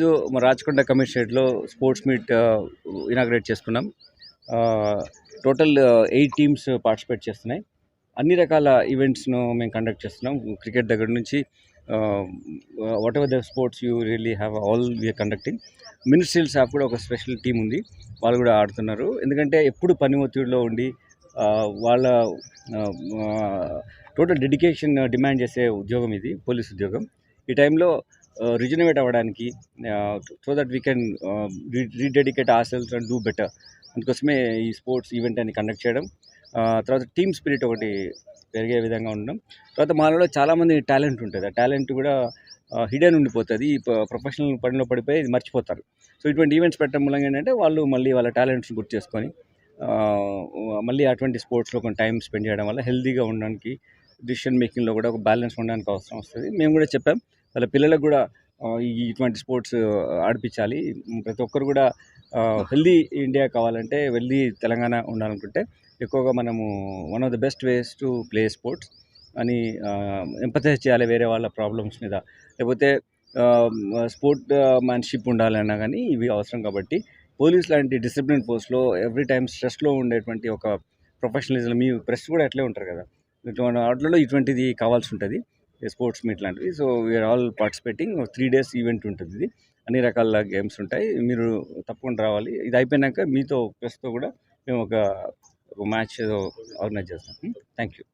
ఈరోజు మా రాచకొండ కమిషనరేట్లో స్పోర్ట్స్ మీట్ ఇనాగ్రేట్ చేసుకున్నాం. టోటల్ ఎయిట్ టీమ్స్ పార్టిసిపేట్ చేస్తున్నాయి. అన్ని రకాల ఈవెంట్స్ను మేము కండక్ట్ చేస్తున్నాం. క్రికెట్ దగ్గర నుంచి whatever the sports you really have all we are conducting ministerial staff కూడా ఒక స్పెషల్ టీం ఉంది. వాళ్ళు కూడా ఆడుతున్నారు. ఎందుకంటే ఎప్పుడు పని ఒత్తిడిలో ఉండి వాళ్ళ టోటల్ డెడికేషన్ డిమాండ్ చేసే ఉద్యోగం ఇది పోలీస్ ఉద్యోగం. ఈ టైంలో రిజనవేట్ అవ్వడానికి so that we can rededicate ourselves and do better అందుకోసమే ఈ స్పోర్ట్స్ ఈవెంట్ అని కండక్ట్ చేయడం. తర్వాత టీమ్ స్పిరిట్ ఒకటి పెరిగే విధంగా ఉండడం. తర్వాత మనలో చాలామంది టాలెంట్ ఉంటుంది. ఆ టాలెంట్ కూడా హిడెన్ ఉండిపోతుంది. ఈ ప్రొఫెషనల్ పనిలో పడిపోయి మర్చిపోతారు. సో ఇటువంటి ఈవెంట్స్ పెట్టడం మూలంగా ఏంటంటే వాళ్ళు మళ్ళీ వాళ్ళ టాలెంట్స్ గుర్తు చేసుకొని మళ్ళీ అటువంటి స్పోర్ట్స్లో కొంచెం టైం స్పెండ్ చేయడం వల్ల హెల్తీగా ఉండడానికి డిసిషన్ మేకింగ్లో కూడా ఒక బ్యాలెన్స్ ఉండడానికి అవసరం వస్తుంది. మేము కూడా చెప్పాం వాళ్ళ పిల్లలకు కూడా ఈ ఇటువంటి స్పోర్ట్స్ ఆడిపించాలి. ప్రతి ఒక్కరు కూడా హెల్దీ ఇండియా కావాలంటే హెల్దీ తెలంగాణ ఉండాలనుకుంటే ఎక్కువగా మనము one of the best ways to play sports అని ఎంపథైజ్ చేయాలి వేరే వాళ్ళ ప్రాబ్లమ్స్ మీద. లేకపోతే స్పోర్ట్ మ్యాన్షిప్ ఉండాలన్నా కానీ ఇవి అవసరం కాబట్టి పోలీస్ లాంటి డిసిప్లిన్ పోస్ట్లో ఎవ్రీ టైం స్ట్రెస్లో ఉండేటువంటి ఒక ప్రొఫెషనలిజం మీ ప్రెస్ కూడా అట్లే ఉంటారు కదా. ఇటువంటి వాటిలో ఇటువంటిది కావాల్సి ఉంటుంది. స్పోర్ట్స్ మీట్ లాంటివి. So we are all participating three days event ఉంటుంది ఇది. అన్ని రకాల గేమ్స్ ఉంటాయి. మీరు తప్పకుండా రావాలి. ఇది అయిపోయినాక మీతో ప్లస్తో కూడా మేము ఒక మ్యాచ్ ఆర్గనైజ్ చేస్తాం. Hmm? Thank you